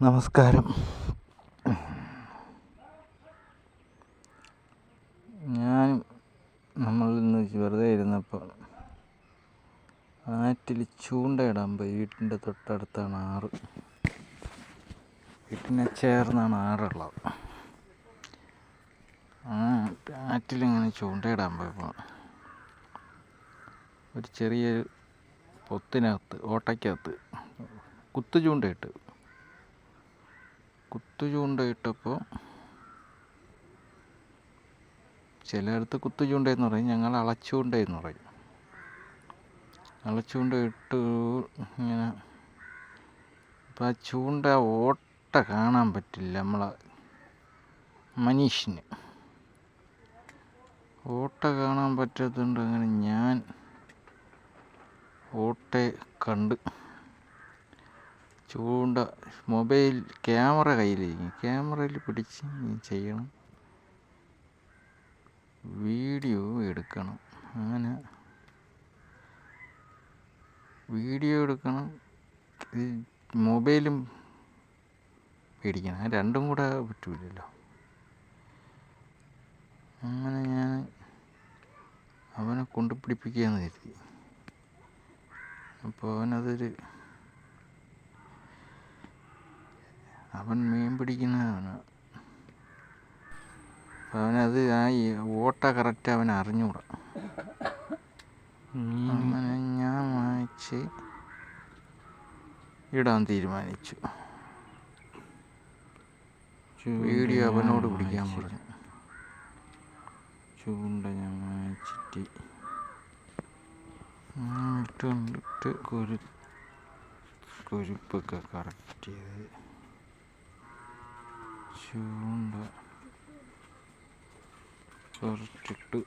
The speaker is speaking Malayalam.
നമസ്കാരം. ഞാൻ നമ്മൾ ഇന്ന് വെറുതെ ഇരുന്നപ്പോൾ ആറ്റിൽ ചൂണ്ടയിടാൻ പോയി. വീട്ടിന്റെ തൊട്ടടുത്താണ് ആറ്. വീട്ടിനെ ചേർന്നാണ് ആറുള്ളത്. ആറ്റിലിങ്ങനെ ചൂണ്ടയിടാൻ പോയപ്പോൾ ഒരു ചെറിയൊരു പൊത്തിനകത്ത് ഓട്ടയ്ക്കകത്ത് കുത്തു ചൂണ്ടയിട്ട് കുത്തു ചൂണ്ടയിട്ടപ്പോൾ ചിലയിടത്ത് കുത്തു ചൂണ്ടയെന്ന് പറയും ഞങ്ങൾ അളച്ചൂണ്ടയെന്ന് പറയും. അളച്ചൂണ്ട ഇട്ട് ഇങ്ങനെ അപ്പം ആ ചൂണ്ട ഓട്ട കാണാൻ പറ്റില്ല നമ്മളെ മനീഷിന്. ഓട്ട കാണാൻ പറ്റാത്തതുകൊണ്ട് അങ്ങനെ ഞാൻ ഓട്ടെ കണ്ട് ചൂണ്ട മൊബൈൽ ക്യാമറ കയ്യിലിരിക്കും. ക്യാമറയിൽ പിടിച്ച് ചെയ്യണം. വീഡിയോ എടുക്കണം. അങ്ങനെ വീഡിയോ എടുക്കണം. ഈ മൊബൈലും പിടിക്കണം രണ്ടും കൂടെ പറ്റൂലല്ലോ. അങ്ങനെ ഞാൻ അവനെ കൊണ്ടുപിടിപ്പിക്കുകയെന്ന് കരുതി. അപ്പോൾ അവനതൊരു അവൻ മീൻ പിടിക്കുന്നതാണ്. അപ്പം അവനത് ആ ഓട്ട കറക്റ്റ് അവൻ അറിഞ്ഞൂടാ. അങ്ങനെ ഞാൻ വായിച്ച് ഇടാൻ തീരുമാനിച്ചു. വീഡിയോ അവനോട് പിടിക്കാൻ പറഞ്ഞു. ചൂണ്ട ഞാൻ വായിച്ചിട്ട് ഇട്ട് കുരു കുരുപ്പൊക്കെ കറക്റ്റ് ചെയ്ത് ചൂണ്ട കുറച്ചിട്ട്.